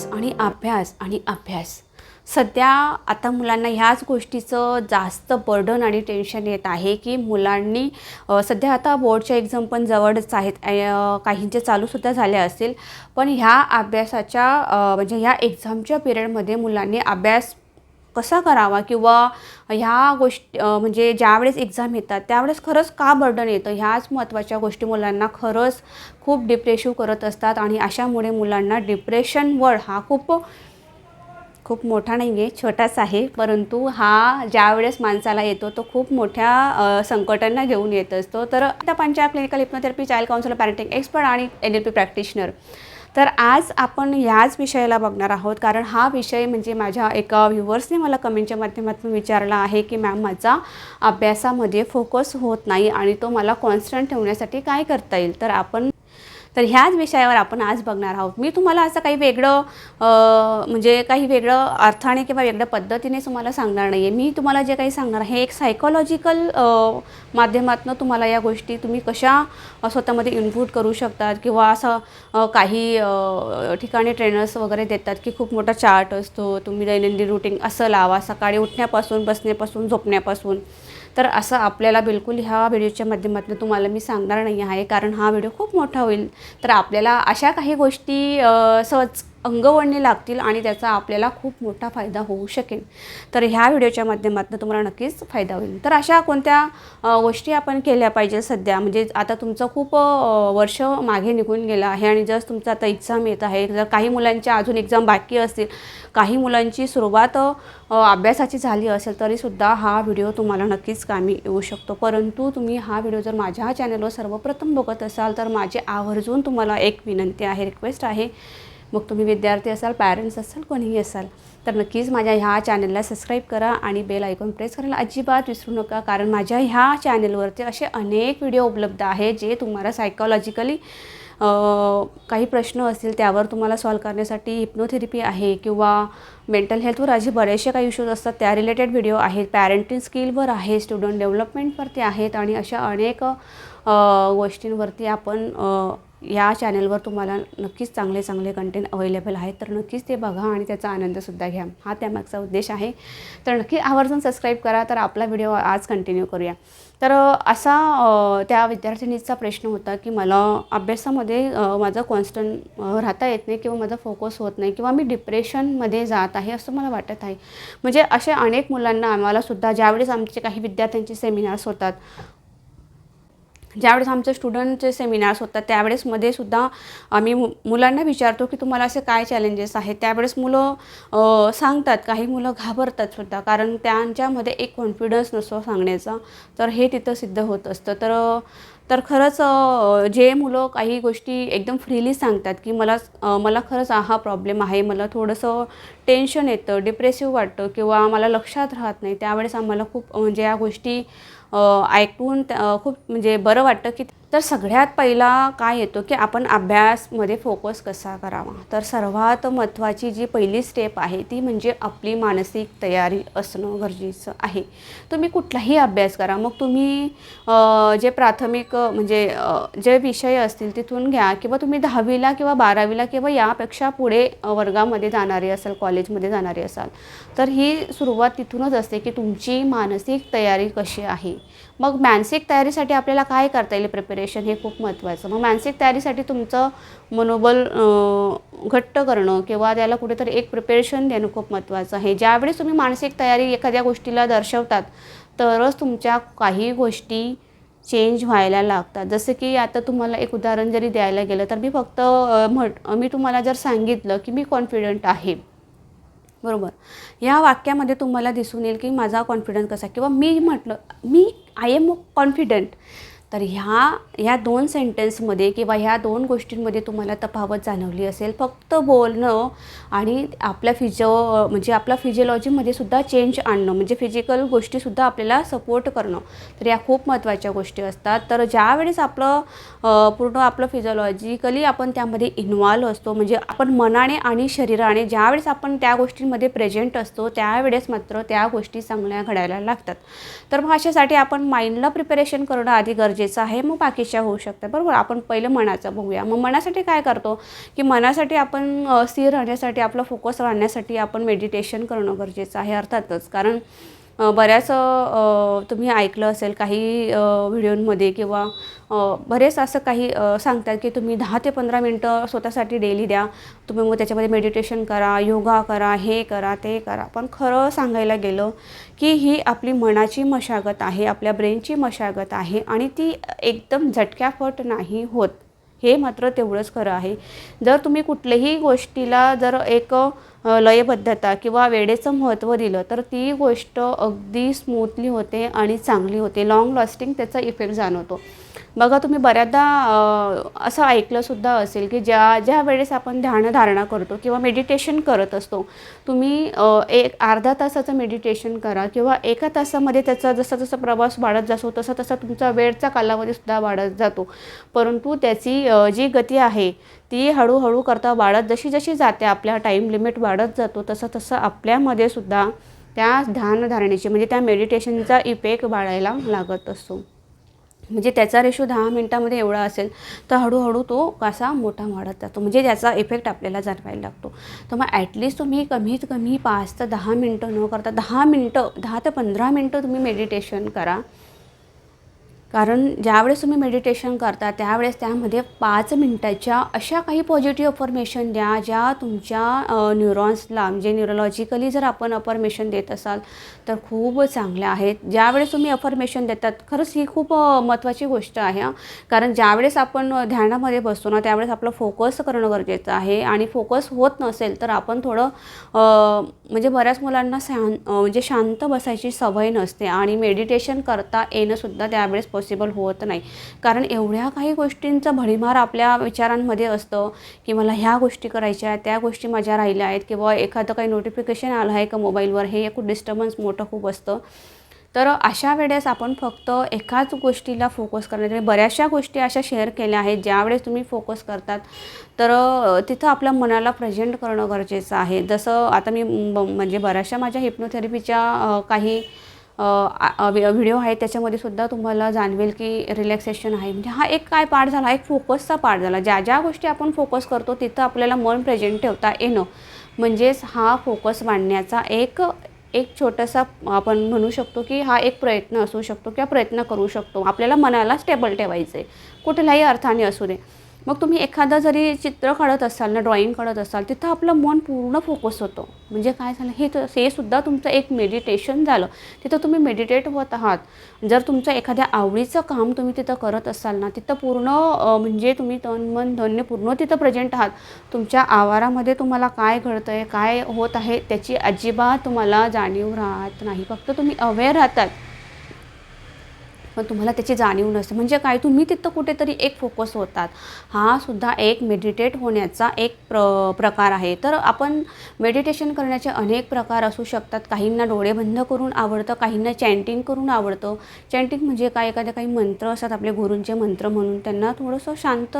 अभ्यास आणि अभ्यास आणि अभ्यास. सध्या आता मुलांना ह्याच गोष्टीचं जास्त बर्डन आणि टेन्शन येत आहे की मुलांनी सध्या आता बोर्डच्या एक्झाम पण जवळच आहेत. काहींचे चालूसुद्धा झाले असतील. पण ह्या अभ्यासाच्या म्हणजे ह्या एक्झामच्या पिरियडमध्ये मुलांनी अभ्यास कसा करावा? किंवा ह्या गोष्टी म्हणजे ज्यावेळेस एक्झाम येतात त्यावेळेस खरंच का बर्डन येतं? ह्याच महत्त्वाच्या गोष्टी मुलांना खरंच खूप डिप्रेशिव्ह करत असतात आणि अशामुळे मुलांना डिप्रेशनवर हा खूप खूप मोठा नाही आहे छोटाच आहे. परंतु हा ज्यावेळेस माणसाला येतो तो खूप मोठ्या संकटांना घेऊन येत असतो. तर आता panchayat clinical hypnotherapy child counsellor parenting expert आणि एन एल पी प्रॅक्टिशनर तर आज आपण ह्याच विषयाला बघणार आहोत. कारण हा विषय म्हणजे माझ्या एका व्ह्युअर्सने मला कमेंटच्या माध्यमातून विचारला आहे की मॅम माझा अभ्यासामध्ये फोकस होत नाही आणि तो मला कॉन्स्टंट ठेवण्यासाठी काय करता येईल? तर आपण तर ह्याच विषयावर आपण आज बघणार आहोत. मी तुम्हाला असं काही वेगळं म्हणजे काही वेगळं अर्थाने किंवा वेगळ्या पद्धतीने तुम्हाला सांगणार नाही आहे मी तुम्हाला जे काही सांगणार आहे एक सायकोलॉजिकल माध्यमातून तुम्हाला या गोष्टी तुम्ही कशा स्वतःमध्ये इनपुट करू शकतात किंवा असं काही ठिकाणी ट्रेनर्स वगैरे देतात की खूप मोठा चार्ट असतो तुम्ही दैनंदिन रुटीन असं लावा सकाळी उठण्यापासून बसण्यापासून झोपण्यापासून. तर असं आपल्याला बिलकुल ह्या व्हिडिओच्या माध्यमातून तुम्हाला मी सांगणार नाही आहे कारण हा व्हिडिओ खूप मोठा होईल. तर आपल्याला अशा काही गोष्टी सहज अंगवळणी लागतील आणि त्याचा आपल्याला खूप मोठा फायदा होऊ शकेल. तर ह्या व्हिडिओच्या माध्यमातून तुम्हाला नक्कीच फायदा होईल. तर अशा कोणत्या गोष्टी आपण केल्या पाहिजे सध्या? म्हणजे आता तुमचं खूप वर्ष मागे निघून गेलं आहे आणि जर तुमचं आता एक्झाम येत आहे जर काही मुलांच्या अजून एक्झाम बाकी असतील काही मुलांची सुरुवात अभ्यासाची झाली असेल तरीसुद्धा हा व्हिडिओ तुम्हाला नक्कीच कामी येऊ शकतो. परंतु तुम्ही हा व्हिडिओ जर माझ्या चॅनलवर सर्वप्रथम बघत असाल तर माझे आवर्जून तुम्हाला एक विनंती आहे रिक्वेस्ट आहे मग तुम्ही विद्यार्थी असाल पॅरेंट्स असाल कोणीही असाल तर नक्कीच माझ्या ह्या चॅनलला सबस्क्राईब करा आणि बेल ऐकून प्रेस करायला अजिबात विसरू नका कारण माझ्या ह्या चॅनलवरती असे अनेक व्हिडिओ उपलब्ध आहेत जे तुम्हाला सायकोलॉजिकली काही प्रश्न असतील त्यावर तुम्हाला सॉल्व करण्यासाठी हिप्नोथेरपी आहे किंवा मेंटल हेल्थवर असे बरेचसे काही इश्यूज असतात. त्या रिलेटेड व्हिडिओ आहेत. पॅरेंटिंग स्किलवर आहे स्टुडंट डेव्हलपमेंटवरती आहेत आणि अशा अनेक गोष्टींवरती आपण या चॅनलवर तुम्हाला नक्कीच चांगले चांगले कंटेंट अवेलेबल आहेत. तर नक्कीच ते बघा आणि त्याचा आनंदसुद्धा घ्या. हा त्यामागचा उद्देश आहे. तर नक्की आवर्जून सबस्क्राईब करा. तर आपला व्हिडिओ आज कंटिन्यू करूया. तर असा त्या विद्यार्थिनीचा प्रश्न होता की मला अभ्यासामध्ये माझं कॉन्स्टंट राहता येत नाही किंवा माझा फोकस होत नाही किंवा मी डिप्रेशनमध्ये जात आहे असं मला वाटत आहे. म्हणजे अशा अनेक मुलांना आम्हालासुद्धा ज्यावेळेस आमचे काही विद्यार्थ्यांचे सेमिनार्स होतात ज्यावेळेस आमचे स्टुडंटचे सेमिनार्स होतात त्यावेळेस मध्ये सुद्धा आम्ही मु मुलांना विचारतो की तुम्हाला असे काय चॅलेंजेस आहेत? त्यावेळेस मुलं सांगतात काही मुलं घाबरतात सुद्धा कारण त्यांच्यामध्ये एक कॉन्फिडन्स नसतो सांगण्याचा. तर हे तिथं सिद्ध होत असतं. तर तर खरंच जे मुलं काही गोष्टी एकदम फ्रीली सांगतात की मला मला खरंच हा प्रॉब्लेम आहे. मला थोडंसं टेन्शन येतं डिप्रेसिव्ह वाटतं किंवा मला लक्षात राहत नाही. त्यावेळेस आम्हाला खूप म्हणजे या गोष्टी ऐकून खूप म्हणजे बरं वाटतं की तर सगळ्यात पहिला काय येतो की आपण अभ्यासमध्ये फोकस कसा करावा? तर सर्वात महत्त्वाची जी पहिली स्टेप आहे ती म्हणजे आपली मानसिक तयारी असणं गरजेचं आहे. तुम्ही कुठलाही अभ्यास करा. मग तुम्ही जे प्राथमिक म्हणजे जे विषय असतील तिथून घ्या किंवा तुम्ही दहावीला किंवा बारावीला किंवा यापेक्षा पुढे वर्गामध्ये जाणारे असाल कॉलेजमध्ये जाणारे असाल तर ही सुरुवात तिथूनच असते की तुमची मानसिक तयारी कशी आहे? मग मानसिक तयारीसाठी आपल्याला काय करता येईल प्रिपरेशन हे खूप महत्त्वाचं मग मानसिक तयारीसाठी तुमचं मनोबल घट्ट करणं किंवा त्याला कुठेतरी एक प्रिपरेशन देणं खूप महत्त्वाचं आहे. ज्यावेळेस तुम्ही मानसिक तयारी एखाद्या गोष्टीला दर्शवतात तरच तुमच्या काही गोष्टी चेंज व्हायला लागतात. जसं की आता तुम्हाला एक उदाहरण जरी द्यायला गेलं तर मी फक्त म्हट मी तुम्हाला जर सांगितलं की मी कॉन्फिडंट आहे बरोबर. या वाक्यामध्ये तुम्हाला दिसून येईल की माझा कॉन्फिडन्स कसा किंवा मी म्हटलं मी आय एम कॉन्फिडंट तर ह्या ह्या दोन सेंटेन्समध्ये किंवा ह्या दोन गोष्टींमध्ये तुम्हाला तफावत जाणवली असेल. फक्त बोलणं आणि आपल्या फिजिओ म्हणजे आपल्या फिजिओलॉजीमध्ये सुद्धा चेंज आणणं म्हणजे फिजिकल गोष्टीसुद्धा आपल्याला सपोर्ट करणं तर या खूप महत्त्वाच्या गोष्टी असतात. तर ज्यावेळेस आपलं पूर्ण आपलं फिजिओलॉजिकली आपण त्यामध्ये इन्व्हॉल्व असतो म्हणजे आपण मनाने आणि शरीराने ज्यावेळेस आपण त्या गोष्टींमध्ये प्रेझेंट असतो त्यावेळेस मात्र त्या गोष्टी चांगल्या घडायला लागतात. तर मग अशासाठी आपण माइंडला प्रिपरेशन करणं आधी गरजेचं गरजेचं आहे मग बाकीच्या होऊ शकतात. बरोबर? आपण पहिलं मनाचं बघूया. मग मनासाठी काय करतो? की मनासाठी आपण स्थिर राहण्यासाठी आपलं फोकस राहण्यासाठी आपण मेडिटेशन करणं गरजेचं आहे अर्थातच. कारण बऱ्याच तुम्ही ऐकलं असेल काही व्हिडिओंमध्ये किंवा बरेच असं काही सांगतात की तुम्ही दहा ते पंधरा मिनटं स्वतःसाठी डेली द्या. तुम्ही मग त्याच्यामध्ये मेडिटेशन करा योगा करा हे करा ते करा. पण खरं सांगायला गेलं की ही आपली मनाची मशागत आहे आपल्या ब्रेनची मशागत आहे आणि ती एकदम झटक्याफट नाही होत. हे मात्र तेवढंच खरं आहे. जर तुम्ही कुठल्याही गोष्टीला जर एक लयबद्धता किंवा वेळेचं महत्त्व दिलं तर ती गोष्ट अगदी स्मूथली होते आणि चांगली होते. लाँग लास्टिंग त्याचा इफेक्ट जाणवतो. बघा तुम्ही बऱ्याचदा असं ऐकलंसुद्धा असेल की ज्या ज्या वेळेस आपण ध्यानधारणा करतो किंवा मेडिटेशन करत असतो तुम्ही एक अर्धा तासाचं मेडिटेशन करा किंवा एका तासामध्ये त्याचा जसा जसा प्रवास वाढत जातो तसा तसा तुमचा वेळचा कालावधीसुद्धा वाढत जातो. परंतु त्याची जी गती आहे ती हळूहळू करता वाढत जशी जशी जाते आपल्या टाईम लिमिट वाढत जातो तसं तसं आपल्यामध्ये सुद्धा त्या ध्यानधारणेची म्हणजे त्या मेडिटेशनचा इफेक्ट वाढायला लागत असतो. म्हणजे त्याचा रेशो दहा मिनटामध्ये एवढा असेल तर हळूहळू तो कसा मोठा वाढत जातो. म्हणजे त्याचा इफेक्ट आपल्याला जाणवायला लागतो. तर मग ॲटलिस्ट तुम्ही कमीत कमी पाच तर दहा मिनटं न करता दहा मिनटं दहा ते पंधरा मिनटं तुम्ही मेडिटेशन करा. कारण ज्यावेळेस तुम्ही मेडिटेशन करता त्यावेळेस त्यामध्ये पाच मिनटाच्या अशा काही पॉझिटिव्ह अफर्मेशन द्या ज्या तुमच्या न्यूरॉन्सला म्हणजे न्यूरोलॉजिकली जर आपण अफर्मेशन देत असाल तर खूप चांगल्या आहेत. ज्यावेळेस तुम्ही अफर्मेशन देतात खरंच ही खूप महत्त्वाची गोष्ट आहे कारण ज्यावेळेस आपण ध्यानामध्ये बसतो ना त्यावेळेस आपलं फोकस करणं गरजेचं आहे आणि फोकस होत नसेल तर आपण थोडं म्हणजे बऱ्याच मुलांना शां म्हणजे शांत बसायची सवय नसते आणि मेडिटेशन करता येणंसुद्धा त्यावेळेस पॉसिबल होत नाही. कारण एवढ्या काही गोष्टींचा भडीमार आपल्या विचारांमध्ये असतं की मला ह्या गोष्टी करायच्या आहेत त्या गोष्टी माझ्या राहिल्या आहेत किंवा एखादं काही नोटिफिकेशन आलं आहे का मोबाईलवर हे एक डिस्टर्बन्स मोठं खूप असतं. तर अशा वेळेस आपण फक्त एकाच गोष्टीला फोकस करण्यासाठी बऱ्याचशा गोष्टी अशा शेअर केल्या आहेत ज्यावेळेस तुम्ही फोकस करतात तर तिथं आपल्या मनाला प्रेझेंट करणं गरजेचं आहे. जसं आता मी म्हणजे बऱ्याचशा माझ्या हिप्नोथेरपीच्या काही व्हिडिओ आहेत त्याच्यामध्ये सुद्धा तुम्हाला जाणवेल की रिलॅक्सेशन आहे. म्हणजे हा एक काय पार्ट झाला एक फोकसचा पार्ट झाला. ज्या ज्या गोष्टी आपण फोकस करतो तिथं आपल्याला मन प्रेझेंट ठेवता येणं. म्हणजेच हा फोकस मांडण्याचा एक एक छोटासा आपण म्हणू शकतो की हा एक प्रयत्न असू शकतो किंवा प्रयत्न करू शकतो. आपल्याला मनाला स्टेबल ठेवायचं आहे कुठल्याही अर्थाने असू दे. मग तुम्ही एखादा जरी चित्र काढत असाल ना ड्रॉइंग काढत असाल तिथं आपलं मन पूर्ण फोकस होतं. म्हणजे काय झालं हे तर हे सुद्धा तुमचं एक मेडिटेशन झालं. तिथं तुम्ही मेडिटेट होत आहात. जर तुमचं एखाद्या आवडीचं काम तुम्ही तिथं करत असाल ना तिथं पूर्ण म्हणजे तुम्ही तन मन धन्य पूर्ण तिथं प्रेझेंट आहात. तुमच्या आवारामध्ये तुम्हाला काय घडतं आहे काय होत आहे त्याची अजिबात तुम्हाला जाणीव राहत नाही. फक्त तुम्ही अवेअर राहतात. पण तुम्हाला त्याची जाणीव नसते. म्हणजे काय? तुम्ही तिथं कुठेतरी एक फोकस होतात. हा सुद्धा एक मेडिटेट होण्याचा एक प्र प्रकार आहे. तर आपण मेडिटेशन करण्याचे अनेक प्रकार असू शकतात. काहींना डोळे बंद करून आवडतं काहींना चॅन्टिंग करून आवडतं. चॅन्टिंग म्हणजे काय? एखाद्या काही मंत्र असतात आपले गुरूंचे मंत्र म्हणून. त्यांना थोडंसं शांत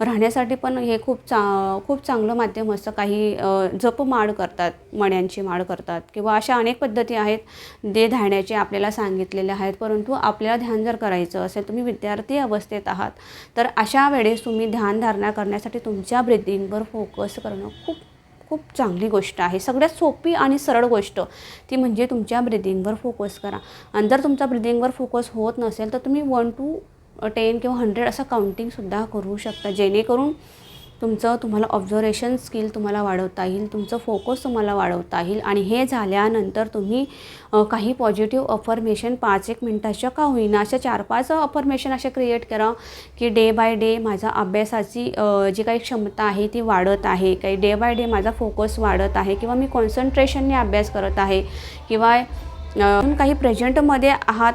राहण्यासाठी पण हे खूप चा खूप चांगलं माध्यम असतं. काही जप जपमाळ करतात मण्यांची माळ करतात. किंवा अशा अनेक पद्धती आहेत. दे धाण्याचे आपल्याला सांगितलेले आहेत. परंतु आपल्याला ध्यान जर करायचं असेल तुम्ही विद्यार्थी अवस्थेत आहात तर अशा वेळेस तुम्ही ध्यानधारणा करण्यासाठी तुमच्या ब्रिदिंगवर फोकस करणं खूप खूप चांगली गोष्ट आहे. सगळ्यात सोपी आणि सरळ गोष्ट ती म्हणजे तुमच्या ब्रिदिंगवर फोकस करा. आणि जर तुमचा ब्रिदिंगवर फोकस होत नसेल तर तुम्ही वन टू टेन किंवा हंड्रेड असं काउंटिंगसुद्धा करू शकता. जेणेकरून तुमचं तुम्हाला ऑब्झर्वेशन स्किल तुम्हाला वाढवता येईल तुमचं फोकस तुम्हाला वाढवता येईल आणि हे झाल्यानंतर तुम्ही काही पॉझिटिव्ह अफर्मेशन पाच एक मिनटाच्या का होईना अशा चार पाच अफर्मेशन असे क्रिएट करा की डे बाय डे माझा अभ्यासाची जी काही क्षमता आहे ती वाढत आहे. काही डे बाय डे माझा फोकस वाढत आहे किंवा मी कॉन्सन्ट्रेशनने अभ्यास करत आहे किंवा काही प्रेझेंटमध्ये आहात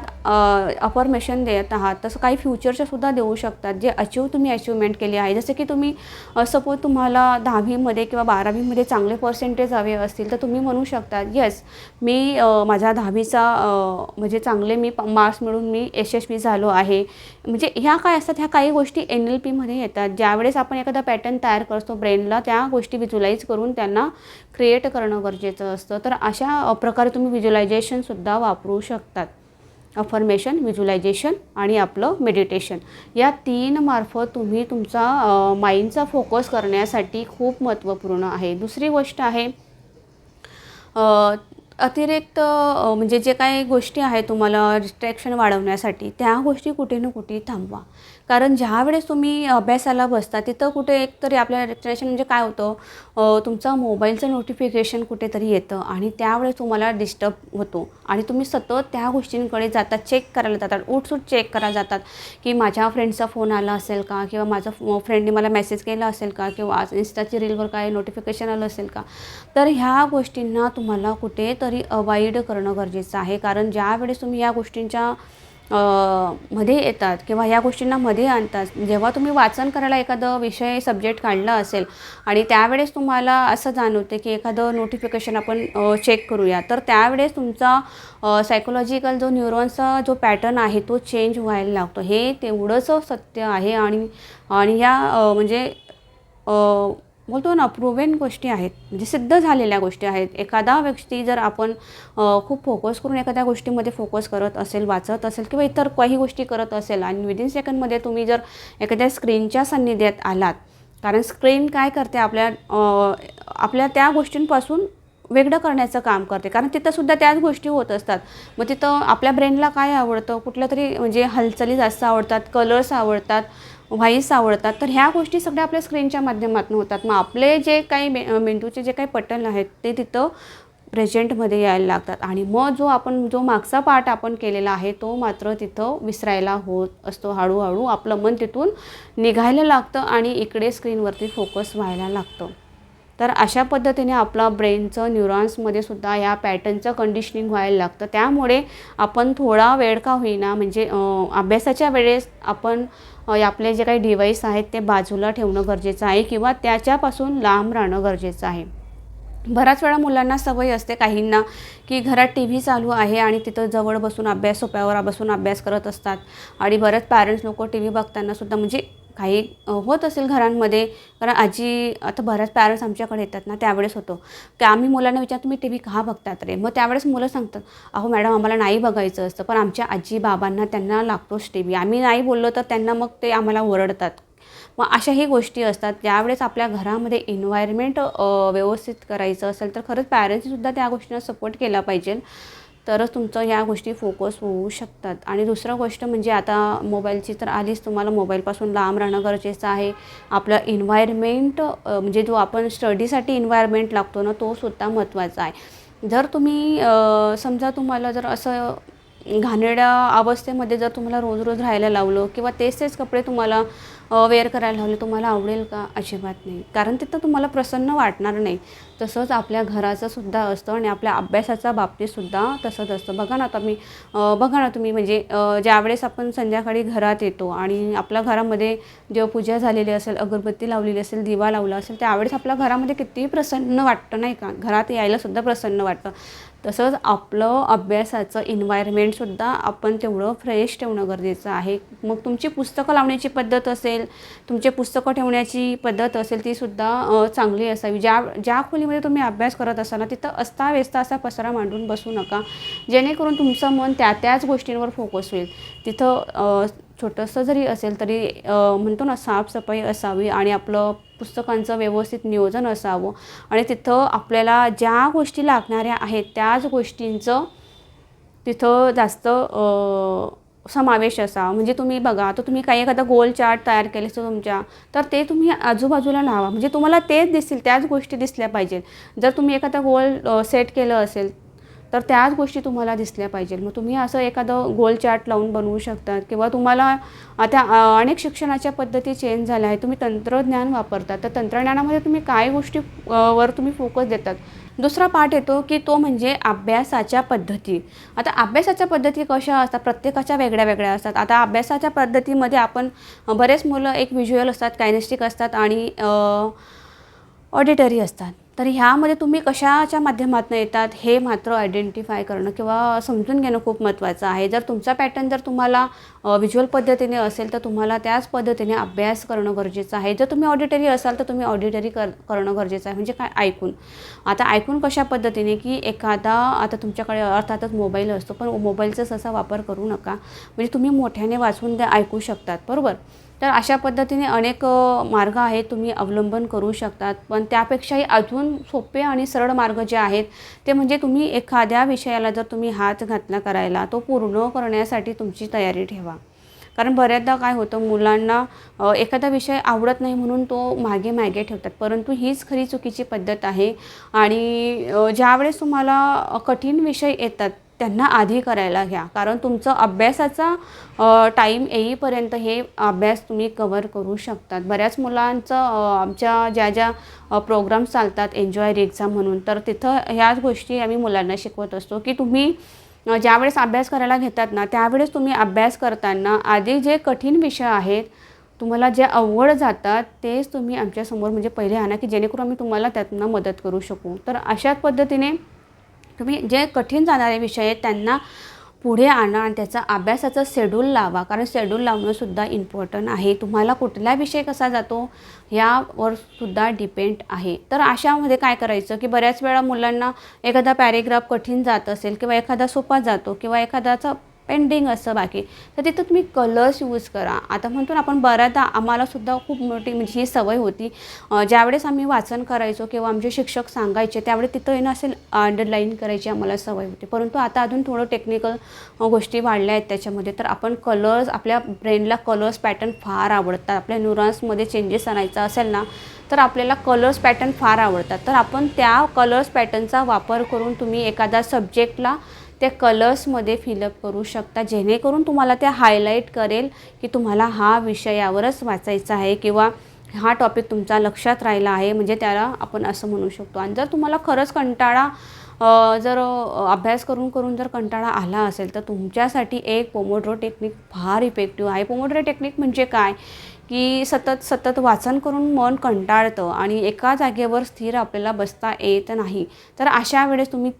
अफर्मेशन देत आहात तसं काही फ्युचरच्यासुद्धा देऊ शकतात. जे अचीव तुम्ही अचिव्हमेंट केली आहे जसं की तुम्ही सपोज तुम्हाला दहावीमध्ये किंवा बारावीमध्ये चांगले पर्सेंटेज हवे असतील तर तुम्ही म्हणू शकता येस मी माझा दहावीचा म्हणजे चांगले मी मार्क्स मिळून मी यशस्वी झालो आहे. म्हणजे ह्या काय असतात ह्या काही गोष्टी एन एल पीमध्ये येतात. ज्यावेळेस आपण एखादा पॅटर्न तयार करतो ब्रेनला त्या गोष्टी विज्युलाईज करून त्यांना क्रिएट करणं गरजेचं असतं. तर अशा प्रकारे तुम्ही सुद्धा वापरू शकतात. अफर्मेशन व्हिज्युलायझेशन आणि आपलं मेडिटेशन या तीन मार्फत तुम्ही तुमचा माइंडचा फोकस करण्यासाठी खूप महत्त्वपूर्ण आहे. दुसरी गोष्ट आहे अतिरिक्त म्हणजे जे काही गोष्टी आहेत तुम्हाला डिस्ट्रॅक्शन वाढवण्यासाठी त्या गोष्टी कुठे ना कुठे थांबवा. कारण ज्यावेळेस तुम्ही अभ्यासाला बसता तिथं कुठे एकतरी आपल्याला डिस्ट्रॅक्शन म्हणजे काय होतं? तुमचा मोबाईलचं नोटिफिकेशन कुठेतरी येतं आणि त्यावेळेस तुम्हाला डिस्टर्ब होतो. आणि तुम्ही सतत त्या गोष्टींकडे जातात चेक करायला जातात उठसूट चेक करायला जातात की माझ्या फ्रेंडचा फोन आला असेल का? किंवा माझा फ्रेंडने मला मेसेज केला असेल का? किंवा आज इन्स्टाची रीलवर काय नोटिफिकेशन आलं असेल का? तर ह्या गोष्टींना तुम्हाला कुठेतरी अवॉइड करणं गरजेचं आहे. कारण ज्यावेळेस तुम्ही या गोष्टींच्या मध्ये येतात किंवा या गोष्टींना मध्ये आणतात. जेव्हा तुम्ही वाचन करायला एखादं विषय सब्जेक्ट काढला असेल आणि त्यावेळेस तुम्हाला असं जाणवते की एखादं नोटिफिकेशन आपण चेक करूया तर त्यावेळेस तुमचा सायकोलॉजिकल जो न्यूरॉन्सचा जो पॅटर्न आहे तो चेंज व्हायला लागतो. हे तेवढंच सत्य आहे आणि आणि ह्या म्हणजे बोलतो ना प्रूव्हन गोष्टी आहेत. म्हणजे सिद्ध झालेल्या गोष्टी आहेत. एखादा व्यक्ती जर आपण खूप फोकस करून एखाद्या गोष्टीमध्ये फोकस करत असेल वाचत असेल किंवा इतर काही गोष्टी करत असेल आणि विदिन सेकंडमध्ये तुम्ही जर एखाद्या स्क्रीनच्या सान्निध्यात आलात कारण स्क्रीन काय करते आपल्या आपल्या त्या गोष्टींपासून वेगळं करण्याचं काम करते. कारण तिथंसुद्धा त्याच गोष्टी होत असतात. मग तिथं आपल्या ब्रेनला काय आवडतं? कुठल्या तरी म्हणजे हालचाली जास्त आवडतात कलर्स आवडतात व्हाईस आवडतात. तर ह्या गोष्टी सगळ्या आपल्या स्क्रीनच्या माध्यमातून होतात. मग आपले जे काही मे मेंदूचे जे काही पटल आहेत ते तिथं प्रेझेंटमध्ये यायला लागतात. आणि मग जो आपण जो मागचा पार्ट आपण केलेला आहे तो मात्र तिथं विसरायला होत असतो. हळूहळू आपलं मन तिथून निघायला लागतं आणि इकडे स्क्रीनवरती फोकस व्हायला लागतं. तर अशा पद्धतीने आपला ब्रेनचं न्यूरॉन्समध्ये सुद्धा या पॅटर्नचं कंडिशनिंग व्हायला लागतं. त्यामुळे आपण थोडा वेळ का होईना म्हणजे अभ्यासाच्या वेळेस आपण आपले जे काही डिवाइस आहेत ते बाजूला ठेवणं गरजेचं आहे किंवा त्याच्यापासून लांब राहणं गरजेचं आहे. बऱ्याच वेळा मुलांना सवय असते काहींना की घरात टी व्ही चालू आहे आणि तिथं जवळ बसून अभ्यास सोप्यावर बसून अभ्यास करत असतात आणि बरेच पॅरेंट्स लोक टी व्ही बघताना सुद्धा म्हणजे काही होत असेल घरांमध्ये कारण आजी आता बऱ्याच पॅरेंट्स आमच्याकडे येतात ना त्यावेळेस होतो. की आम्ही मुलांना विचार तुम्ही टी व्ही का बघतात रे? मग त्यावेळेस मुलं सांगतात अहो मॅडम आम्हाला नाही बघायचं असतं पण आमच्या आजी बाबांना त्यांना लागतोच टी व्ही आम्ही नाही बोललो तर त्यांना मग ते आम्हाला ओरडतात. मग अशाही गोष्टी असतात. ज्यावेळेस आपल्या घरामध्ये एन्व्हायरमेंट व्यवस्थित करायचं असेल तर खरंच पॅरेंट्ससुद्धा त्या गोष्टींना सपोर्ट केला पाहिजे. तरच तुमचं ह्या गोष्टी फोकस होऊ शकतात. आणि दुसरं गोष्ट म्हणजे आता मोबाईलची तर आलीच तुम्हाला मोबाईलपासून लांब राहणं गरजेचं आहे. आपलं इन्व्हायरमेंट म्हणजे जो आपण स्टडीसाठी इन्व्हायरमेंट लागतो ना तो सुद्धा महत्त्वाचा आहे. जर तुम्ही समजा तुम्हाला जर असं घाणेरड्या अवस्थेमध्ये जर तुम्हाला रोज रोज राहायला लावलं किंवा तेच तेच कपडे तुम्हाला वेअर करायला लावले तुम्हाला आवडेल का? अजिबात नाही. कारण तिथं तुम्हाला प्रसन्न वाटणार नाही. तसंच आपल्या घराचं सुद्धा असतं आणि आपल्या अभ्यासाच्या बाबतीतसुद्धा तसंच असतं. बघा ना आता मी बघा ना तुम्ही म्हणजे ज्यावेळेस आपण संध्याकाळी घरात येतो आणि आपल्या घरामध्ये जेव्हा पूजा झालेली असेल अगरबत्ती लावलेली असेल दिवा लावला असेल त्यावेळेस आपल्या घरामध्ये कितीही प्रसन्न वाटतं नाही का? घरात यायलासुद्धा प्रसन्न वाटतं. तसंच आपलं अभ्यासाचं इन्व्हायरमेंटसुद्धा आपण तेवढं फ्रेश ठेवणं गरजेचं आहे. मग तुमची पुस्तकं लावण्याची पद्धत असेल तुमचे पुस्तकं ठेवण्याची पद्धत असेल तीसुद्धा चांगली असावी. ज्या ज्या खोलीमध्ये तुम्ही अभ्यास करत असाल ना तिथं अस्ताव्यस्त असा पसरा मांडून बसू नका. जेणेकरून तुमचं मन त्या त्याच गोष्टींवर फोकस होईल. तिथं छोटंसं जरी असेल तरी म्हणतो ना साफसफाई असावी आणि आपलं पुस्तकांचं व्यवस्थित नियोजन असावं. आणि तिथं आपल्याला ज्या गोष्टी लागणाऱ्या आहेत त्याच गोष्टींचं तिथं जास्त समावेश असावा. म्हणजे तुम्ही बघा तर तुम्ही काही एखादा गोल चार्ट तयार केले असतो तुमच्या तर ते तुम्ही आजूबाजूला लावा. म्हणजे तुम्हाला तेच दिसतील त्याच गोष्टी दिसल्या पाहिजेत. जर तुम्ही एखादा गोल सेट केलं असेल तर त्याच गोष्टी तुम्हाला दिसल्या पाहिजे मग तुम्ही असं एखादं गोल चार्ट लावून बनवू शकतात किंवा तुम्हाला आता अनेक शिक्षणाच्या पद्धती चेंज झाल्या आहेत. तुम्ही तंत्रज्ञान वापरतात. तर तंत्रज्ञानामध्ये तुम्ही काय गोष्टी वर तुम्ही फोकस देतात? दुसरा पाठ येतो की तो म्हणजे अभ्यासाच्या पद्धती. आता अभ्यासाच्या पद्धती कशा असतात? प्रत्येकाच्या वेगळ्या वेगळ्या असतात. आता अभ्यासाच्या पद्धतीमध्ये आपण बरेच मुलं एक व्हिज्युअल असतात कायनेस्टिक असतात आणि ऑडिटरी असतात. तर ह्यामध्ये तुम्ही कशाच्या माध्यमातून येतात हे मात्र आयडेंटिफाय करणं किंवा समजून घेणं खूप महत्त्वाचं आहे. जर तुमचा पॅटर्न जर तुम्हाला व्हिज्युअल पद्धतीने असेल तर तुम्हाला त्याच पद्धतीने अभ्यास करणं गरजेचं आहे. जर तुम्ही ऑडिटरी असाल तर तुम्ही ऑडिटरी कर करणं गरजेचं आहे. म्हणजे काय? ऐकून. आता ऐकून कशा पद्धतीने की एखादा आता तुमच्याकडे अर्थातच मोबाईल असतो पण मोबाईलचा असा वापर करू नका. म्हणजे तुम्ही मोठ्याने वाचून द्या ऐकू शकतात. बरोबर? तर अशा पद्धतीने अनेक मार्ग आहेत. तुम्ही अवलंबन करू शकतात. पण त्यापेक्षाही अजून सोपे आणि सरळ मार्ग जे आहेत ते म्हणजे तुम्ही एखाद्या विषयाला जर तुम्ही हात घातला करायला तो पूर्ण करण्यासाठी तुमची तयारी ठेवा. कारण बऱ्याचदा काय होतं मुलांना एखादा विषय आवडत नाही म्हणून तो मागे मागे ठेवतात. परंतु हीच खरी चुकीची पद्धत आहे. आणि ज्यावेळेस तुम्हाला कठीण विषय येतात त्यांना आधी करायला घ्या. कारण तुमचं अभ्यासाचा टाईम येईपर्यंत हे अभ्यास तुम्ही कवर करू शकतात. बऱ्याच मुलांचं आमच्या ज्या ज्या प्रोग्राम्स चालतात एन्जॉय एक्झाम म्हणून तर तिथं ह्याच गोष्टी आम्ही मुलांना शिकवत असतो की तुम्ही ज्यावेळेस अभ्यास करायला घेतात ना त्यावेळेस तुम्ही अभ्यास करताना आधी जे कठीण विषय आहेत तुम्हाला जे अवघड जातात तेच तुम्ही आमच्यासमोर म्हणजे पहिले आणा की जेणेकरून आम्ही तुम्हाला त्यातनं मदत करू शकू. तर अशाच पद्धतीने तुम्ही जे कठीण जाणारे विषय आहेत त्यांना पुढे आणा आणि त्याचा अभ्यासाचं शेड्यूल लावा. कारण शेड्यूल लावणंसुद्धा इम्पॉर्टंट आहे. तुम्हाला कुठला विषय कसा जातो यावर सुद्धा डिपेंड आहे. तर अशामध्ये काय करायचं की बऱ्याच वेळा मुलांना एखादा पॅरेग्राफ कठीण जात असेल किंवा एखादा सोपा जातो किंवा एखाद्याचा पेंडिंग असं बाकी. तर तिथं तुम्ही कलर्स यूज करा. आता म्हणतो ना आपण बऱ्याचदा आम्हालासुद्धा खूप मोठी म्हणजे ही सवय होती. ज्यावेळेस आम्ही वाचन करायचो किंवा आमचे शिक्षक सांगायचे त्यावेळेस तिथं येणं असेल अंडरलाईन करायची आम्हाला सवय होती. परंतु आता अजून थोडं टेक्निकल गोष्टी वाढल्या आहेत त्याच्यामध्ये. तर आपण कलर्स आपल्या ब्रेनला कलर्स पॅटर्न फार आवडतात. आपल्या न्यूरॉन्समध्ये चेंजेस आणायचा असेल ना तर आपल्याला कलर्स पॅटर्न फार आवडतात. तर आपण त्या कलर्स पॅटर्नचा वापर करून तुम्ही एखादा सब्जेक्टला त्या कलर्समध्ये फिलअप करू शकता. जेणेकरून तुम्हाला त्या हायलाईट करेल की तुम्हाला हा विषयावरच वाचायचा आहे किंवा हा टॉपिक तुमचा लक्षात राहिला आहे. म्हणजे त्याला आपण असं म्हणू शकतो. आणि जर तुम्हाला खरंच कंटाळा जर अभ्यास करून करून जर कंटाळा आला असेल तर तुमच्यासाठी एक पोमोड्रो टेक्निक फार इफेक्टिव्ह आहे. पोमोड्रो टेक्निक म्हणजे काय? की सतत सतत वाचन करून मन कंटाळतं आणि एका जागेवर स्थिर आपल्याला बसता येत नाही. तर अशा वेळेस तुम्ही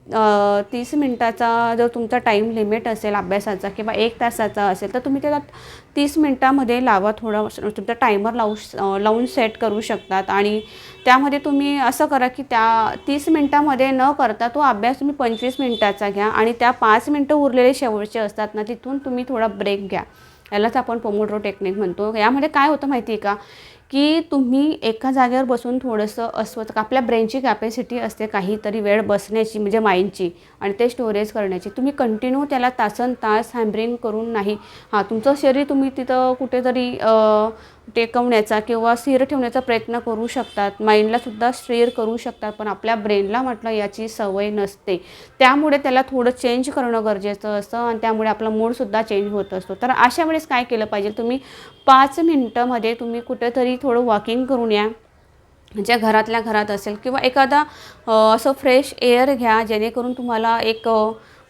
तीस मिनटाचा जर तुमचा टाईम लिमिट असेल अभ्यासाचा किंवा एक तासाचा असेल तर तुम्ही त्याला तीस मिनटामध्ये लावा थोडा तुमचा टायमर लावू लावून सेट करू शकतात. आणि त्यामध्ये तुम्ही असं करा की त्या तीस मिनटामध्ये न करता तो अभ्यास तुम्ही पंचवीस मिनटाचा घ्या आणि त्या पाच मिनटं उरलेले शेवटचे असतात ना तिथून तुम्ही थोडा ब्रेक घ्या. यालाच आपण पोमोड्रो टेक्निक म्हणतो. यामध्ये काय होतं माहिती आहे का? की तुम्ही एका जागेवर बसून थोडंसं अस्वस्थ आपल्या ब्रेनची कॅपॅसिटी असते काहीतरी वेळ बसण्याची म्हणजे माइंडची आणि ते स्टोरेज करण्याची. तुम्ही कंटिन्यू त्याला तासन तास हॅम्बरिंग करून नाही. हां तुमचं शरीर तुम्ही तिथं कुठेतरी टेकवण्याचा किंवा स्थिर ठेवण्याचा प्रयत्न करू शकतात. माइंडलासुद्धा स्थिर करू शकतात पण आपल्या ब्रेनला म्हटलं याची सवय नसते. त्यामुळे त्याला थोडं चेंज करणं गरजेचं असतं आणि त्यामुळे आपला मूडसुद्धा चेंज होत असतो. तर अशा वेळेस काय केलं पाहिजे? तुम्ही पाच मिनटामध्ये तुम्ही कुठेतरी थोडं वॉकिंग करून या. ज्या घरातल्या घरात असेल किंवा एखादा असं फ्रेश एअर घ्या जेणेकरून तुम्हाला एक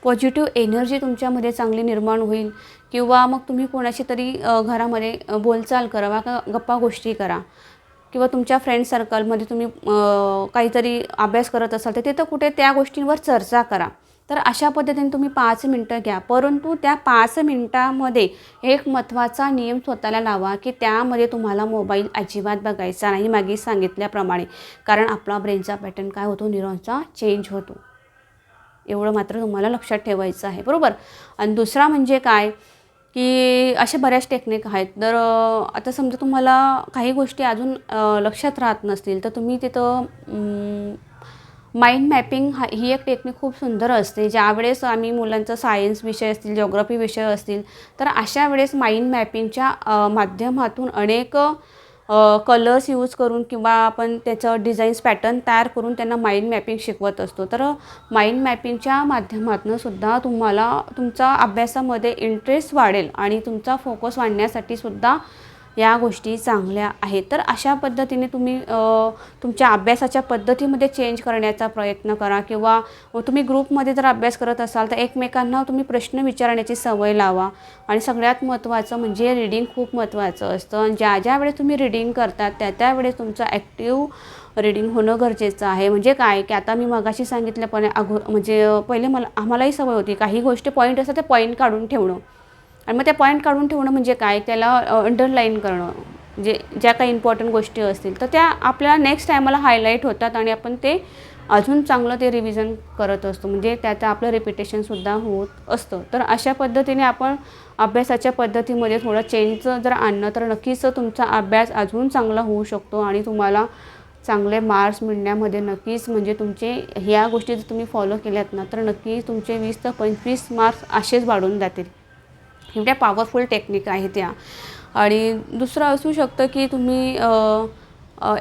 पॉझिटिव्ह एनर्जी तुमच्यामध्ये चांगली निर्माण होईल. किंवा मग तुम्ही कोणाशी तरी घरामध्ये बोलचाल करा का गप्पा गोष्टी करा. किंवा तुमच्या फ्रेंड सर्कलमध्ये तुम्ही काहीतरी अभ्यास करत असाल तर तिथं कुठे त्या गोष्टींवर चर्चा करा. तर अशा पद्धतीने तुम्ही पाच मिनटं घ्या. परंतु त्या पाच मिनटामध्ये एक महत्त्वाचा नियम स्वतःला लावा की त्यामध्ये तुम्हाला मोबाईल अजिबात बघायचा नाही मागे सांगितल्याप्रमाणे. कारण आपला ब्रेनचा पॅटर्न काय होतो? न्यूरॉनचा चेंज होतो. एवढं मात्र तुम्हाला लक्षात ठेवायचं आहे. बरोबर? आणि दुसरा म्हणजे काय? की अशा बऱ्याच टेक्निक आहेत. तर आता समजा तुम्हाला काही गोष्टी अजून लक्षात राहत नसतील तर तुम्ही तिथं माइंड मॅपिंग हा ही एक टेक्निक खूप सुंदर असते. ज्यावेळेस आम्ही मुलांचं सायन्स विषय असतील जॉग्रफी विषय असतील तर अशा वेळेस माइंड मॅपिंगच्या माध्यमातून अनेक कलर्स यूज करून किंवा आपण त्याचं डिझाईन्स पॅटर्न तयार करून त्यांना माइंड मॅपिंग शिकवत असतो. तर माइंड मॅपिंगच्या माध्यमातून सुद्धा तुम्हाला तुमचा अभ्यासामध्ये इंटरेस्ट वाढेल आणि तुमचा फोकस वाढण्यासाठी सुद्धा या गोष्टी चांगल्या आहेत. तर अशा पद्धतीने तुम्ही तुमच्या अभ्यासाच्या पद्धतीमध्ये चेंज करण्याचा प्रयत्न करा किंवा तुम्ही ग्रुपमध्ये जर अभ्यास करत असाल तर एकमेकांना तुम्ही प्रश्न विचारण्याची सवय लावा. आणि सगळ्यात महत्त्वाचं म्हणजे रीडिंग खूप महत्त्वाचं असतं. आणि ज्या ज्या वेळेस तुम्ही रीडिंग करतात त्या त्यावेळेस तुमचं ॲक्टिव्ह रीडिंग होणं गरजेचं आहे. म्हणजे काय की आता मी मगाशी सांगितल्यापणे अगो म्हणजे पहिले मला आम्हालाही सवय होती. काही गोष्टी पॉईंट असतात ते पॉईंट काढून ठेवणं. आणि मग त्या पॉईंट काढून ठेवणं म्हणजे काय? त्याला अंडरलाईन करणं. जे ज्या काही इम्पॉर्टंट गोष्टी असतील तर त्या आपल्याला नेक्स्ट टायमाला हायलाईट होतात आणि आपण ते अजून चांगलं ते रिव्हिजन करत असतो. म्हणजे त्याचं आपलं रिपिटेशनसुद्धा होत असतं. तर अशा पद्धतीने आपण अभ्यासाच्या पद्धतीमध्ये थोडं चेंज जर आणलं तर नक्कीच तुमचा अभ्यास अजून चांगला होऊ शकतो आणि तुम्हाला चांगले मार्क्स मिळण्यामध्ये नक्कीच म्हणजे तुमचे ह्या गोष्टी जर तुम्ही फॉलो केल्यात ना तर नक्कीच तुमचे वीस ते पंचवीस मार्क्स असेच वाढून जातील. एवढ्या पॉवरफुल टेक्निक आहे त्या आणि दुसरं असू शकतं की तुम्ही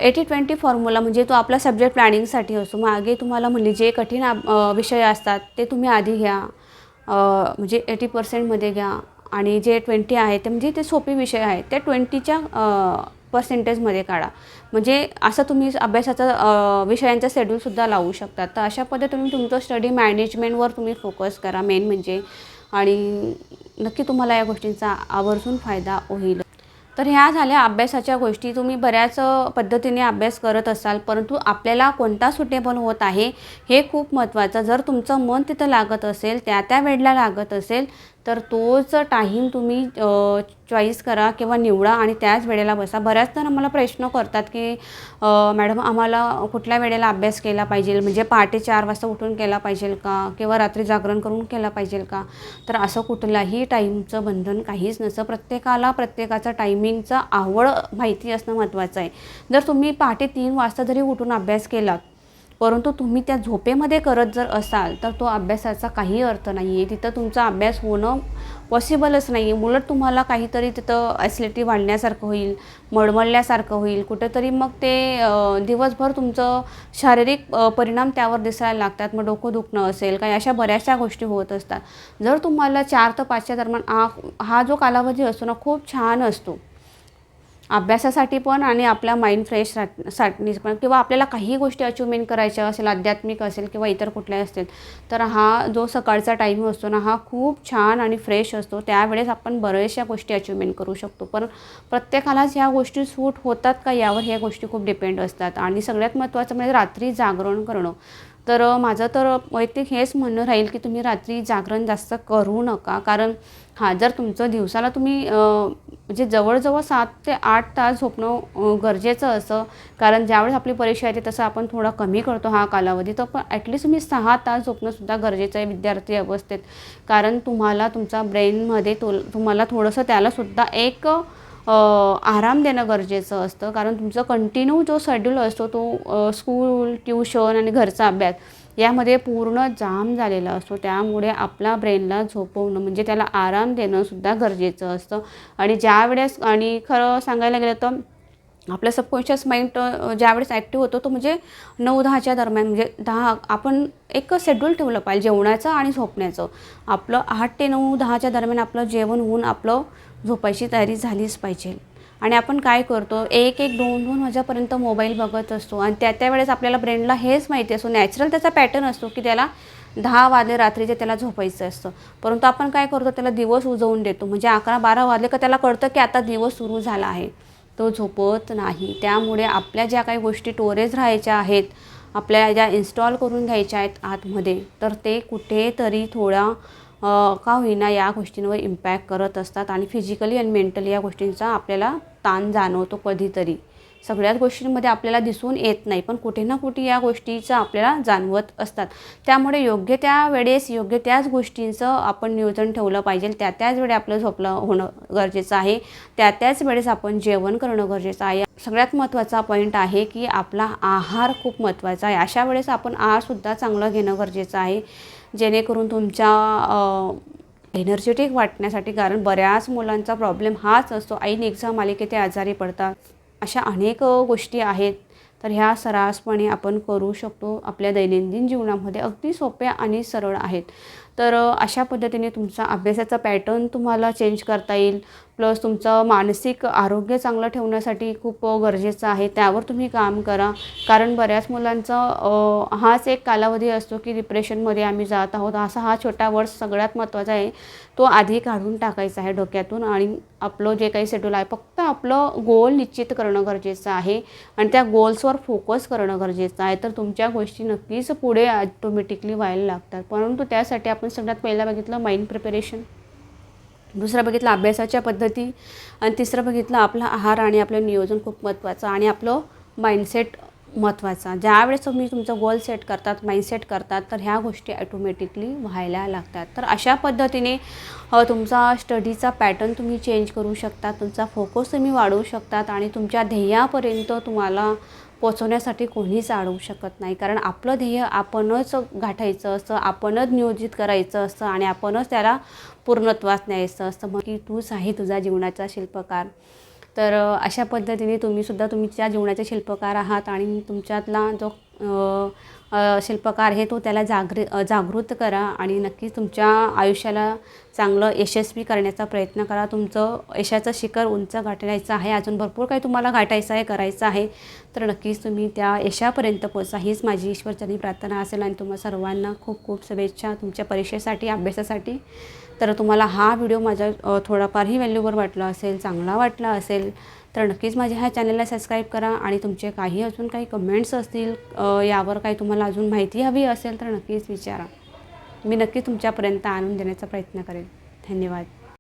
एटी ट्वेंटी फॉर्म्युला म्हणजे तो आपला सब्जेक्ट प्लॅनिंगसाठी असतो मागे तुम्हाला म्हणजे जे कठीण विषय असतात ते तुम्ही आधी घ्या. म्हणजे एटी पर्सेंटमध्ये घ्या. आणि जे ट्वेंटी आहे ते म्हणजे ते सोपे विषय आहेत ते ट्वेंटीच्या पर्सेंटेजमध्ये काढा. म्हणजे असं तुम्ही अभ्यासाचा विषयांचा शेड्यूलसुद्धा लावू शकता. तर अशा पद्धतीने तुमचं स्टडी मॅनेजमेंटवर तुम्ही फोकस करा. मेन म्हणजे आणि नक्की तुम्हाला या गोष्टींचा आवर्जून फायदा होईल. तर ह्या झाल्या अभ्यासाच्या गोष्टी. तुम्ही बऱ्याच पद्धतीने अभ्यास करत असाल परंतु आपल्याला कोणता सुटेबल होत आहे हे खूप महत्त्वाचं. जर तुमचं मन तिथं लागत असेल त्या त्या वेळेला लागत असेल तर तोच टाईम तुम्ही चॉईस करा किंवा निवडा आणि त्याच वेळेला बसा. बऱ्याच जण प्रश्न करतात की मॅडम आम्हाला कुठल्या वेळेला अभ्यास केला पाहिजे? म्हणजे पहाटे चार वाजता उठून केला पाहिजे का? किंवा रात्री जागरण करून केला पाहिजे का? तर असं कुठलाही टाईमचं बंधन काहीच नसतं. प्रत्येकाला प्रत्येकाचं टायमिंगचं आवड माहिती असणं महत्त्वाचं आहे. जर तुम्ही पहाटे तीन वाजता जरी उठून अभ्यास केलात परंतु तुम्ही त्या झोपेमध्ये करत जर असाल तर तो अभ्यासाचा काही अर्थ नाही आहे तिथं तुमचा अभ्यास होणं पॉसिबलच नाही आहे उलट तुम्हाला काहीतरी तिथं ॲसिडिटी वाढण्यासारखं होईल मळमळल्यासारखं होईल. कुठेतरी मग ते दिवसभर तुमचं शारीरिक परिणाम त्यावर दिसायला लागतात. मग डोकं दुखणं असेल काही अशा बऱ्याचशा गोष्टी होत असतात. जर तुम्हाला चार ते पाचच्या दरम्यान हा हा जो कालावधी असतो ना खूप छान असतो. अभ्यासासाठी पण आणि आपला माइंड फ्रेशसाठी पण. किंवा आपल्याला काही गोष्टी अचिव्हमेंट करायच्या असेल आध्यात्मिक असेल किंवा इतर कुठल्या असतील तर हा जो सकाळचा टाईम असतो ना हा खूप छान आणि फ्रेश असतो. त्यावेळेस आपण बऱ्याचशा गोष्टी अचिव्हमेंट करू शकतो. पण प्रत्येकालाच ह्या गोष्टी सूट होतात का यावर ह्या गोष्टी खूप डिपेंड असतात. आणि सगळ्यात महत्त्वाचं म्हणजे रात्री जागरण करणं. तर माझं तर वैयक्तिक हेच म्हणणं राहील की तुम्ही रात्री जागरण जास्त करू नका. कारण हां जर तुमचं दिवसाला तुम्ही म्हणजे जवळजवळ सात ते आठ तास झोपणं गरजेचं असं कारण ज्यावेळेस आपली परीक्षा येते तसं आपण थोडा कमी करतो हा कालावधी तर पण ॲटलिस्ट तुम्ही सहा तास झोपणंसुद्धा गरजेचं आहे विद्यार्थी अवस्थेत. कारण तुम्हाला तुमचा ब्रेनमध्ये तो तुम्हाला थोडंसं त्यालासुद्धा एक आराम देणं गरजेचं असतं. कारण तुमचं कंटिन्यू जो शेड्यूल असतो तो स्कूल ट्यूशन आणि घरचा अभ्यास यामध्ये पूर्ण जाम झालेला असतो. त्यामुळे आपला ब्रेनला झोपवणं म्हणजे त्याला आराम देणंसुद्धा गरजेचं असतं. आणि ज्या वेळेस आणि खरं सांगायला गेलं तर आपलं सबकॉन्शियस माइंड ज्यावेळेस ॲक्टिव्ह होतो तो म्हणजे नऊ दहाच्या दरम्यान म्हणजे दहा आपण एक शेड्यूल ठेवलं पाहिजे जेवणाचं आणि झोपण्याचं. आपलं आठ ते नऊ दहाच्या दरम्यान आपलं जेवण होऊन आपलं झोपायची तयारी झालीच पाहिजे. आणि आपण काय करतो एक एक दोन दोन वाजेपर्यंत मोबाईल बघत असतो. आणि त्या त्या वेळेस आपल्याला ब्रेनला हेच माहिती असतो. नॅचरल त्याचा पॅटर्न असतो की त्याला दहा वाजले रात्रीचे त्याला झोपायचं असतं. परंतु आपण काय करतो त्याला दिवस उजवून देतो. म्हणजे अकरा बारा वाजले का त्याला कळतं की आता दिवस सुरू झाला आहे. तो झोपत नाही. त्यामुळे आपल्या ज्या काही गोष्टी टोरेज राहायच्या आहेत आपल्या ज्या इन्स्टॉल करून घ्यायच्या आहेत आतमध्ये तर ते कुठेतरी थोडा का होईना या गोष्टींवर इम्पॅक्ट करत असतात आणि फिजिकली आणि मेंटली या गोष्टींचा आपल्याला ताण जाणवतो कधीतरी. सगळ्याच गोष्टींमध्ये आपल्याला दिसून येत नाही पण कुठे ना कुठे या गोष्टीचं आपल्याला जाणवत असतात. त्यामुळे योग्य त्या वेळेस योग्य त्याच गोष्टींचं आपण नियोजन ठेवलं पाहिजे. त्या त्याच वेळी आपलं झोपलं होणं गरजेचं आहे. त्या त्याच वेळेस आपण जेवण करणं गरजेचं आहे. सगळ्यात महत्त्वाचा पॉईंट आहे की आपला आहार खूप महत्त्वाचा आहे. अशा वेळेस आपण आहारसुद्धा चांगलं घेणं गरजेचं आहे. जेणेकरून तुमच्या एनर्जेटिक वाटण्यासाठी कारण बऱ्याच मुलांचा प्रॉब्लेम हाच असतो. ऐन एक्झाम आले की ते आजारी पडतात. अशा अनेक गोष्टी आहेत. तर ह्या सरासपणे आपण करू शकतो. आपल्या दैनंदिन जीवनामध्ये अगदी सोप्या आणि सरळ आहेत. तर अशा पद्धतीने तुमचा अभ्यासाचा पॅटर्न तुम्हाला चेंज करता येईल. प्लस तुमचं मानसिक आरोग्य चांगलं ठेवण्यासाठी खूप गरजेचं आहे. त्यावर तुम्ही काम करा. कारण बऱ्याच मुलांचं हाच एक कालावधी असतो की डिप्रेशनमध्ये आम्ही जात आहोत. असा हा छोटा वर्ष सगळ्यात महत्त्वाचा आहे. तो आधी काढून टाकायचा आहे डोक्यातून आणि आपलं जे काही शेड्यूल आहे फक्त आपलं गोल निश्चित करणं गरजेचं आहे. आणि त्या गोल्सवर फोकस करणं गरजेचं आहे. तर तुमच्या गोष्टी नक्कीच पुढे ऑटोमॅटिकली व्हायला लागतात. परंतु त्यासाठी आपण सगळ्यात पहिला बघितलं माइंड प्रिपरेशन दुसरं बघितलं अभ्यासाच्या पद्धती आणि तिसरं बघितलं आपला आहार आणि आपलं नियोजन खूप महत्त्वाचं आणि आपलं माइंडसेट महत्त्वाचा. ज्यावेळेस तुम्ही तुमचं गोल सेट करतात माइंडसेट करतात तर ह्या गोष्टी ॲटोमॅटिकली व्हायला लागतात. तर अशा पद्धतीने तुमचा स्टडीचा पॅटर्न तुम्ही चेंज करू शकता तुमचा फोकस तुम्ही वाढवू शकतात आणि तुमच्या ध्येयापर्यंत तुम्हाला पोचवण्यासाठी कोणीच अडवू शकत नाही. कारण आपलं ध्येय आपणच गाठायचं असतं आपणच नियोजित करायचं असतं आणि आपणच त्याला पूर्णत्वास न्यायचं असतं मग की तूच आहे तुझा जीवनाचा शिल्पकार. तर अशा पद्धतीने तुम्हीसुद्धा तुमच्या जीवनाचे शिल्पकार आहात आणि तुमच्यातला जो शिल्पकार आहे तो त्याला जागृ जागृत करा आणि नक्कीच तुमच्या आयुष्याला चांगलं यशस्वी करण्याचा प्रयत्न करा. तुमचं यशाचं शिखर उंच गाठायचं आहे. अजून भरपूर काही तुम्हाला गाठायचं आहे करायचं आहे. तर नक्कीच तुम्ही त्या यशापर्यंत पोचा हीच माझी ईश्वरचरणी प्रार्थना असेल आणि तुम्हा सर्वांना खूप खूप शुभेच्छा तुमच्या परीक्षेसाठी अभ्यासासाठी. तर तुम्हाला हा व्हिडिओ माझ्या थोडाफारही व्हॅल्यूवर वाटला असेल चांगला वाटला असेल तर नक्कीच माझ्या ह्या चॅनलला सबस्क्राईब करा आणि तुमचे काही अजून काही कमेंट्स असतील यावर काही तुम्हाला अजून माहिती हवी असेल तर नक्कीच विचारा. मी नक्की तुमच्यापर्यंत आणून देण्याचा प्रयत्न करेन. धन्यवाद.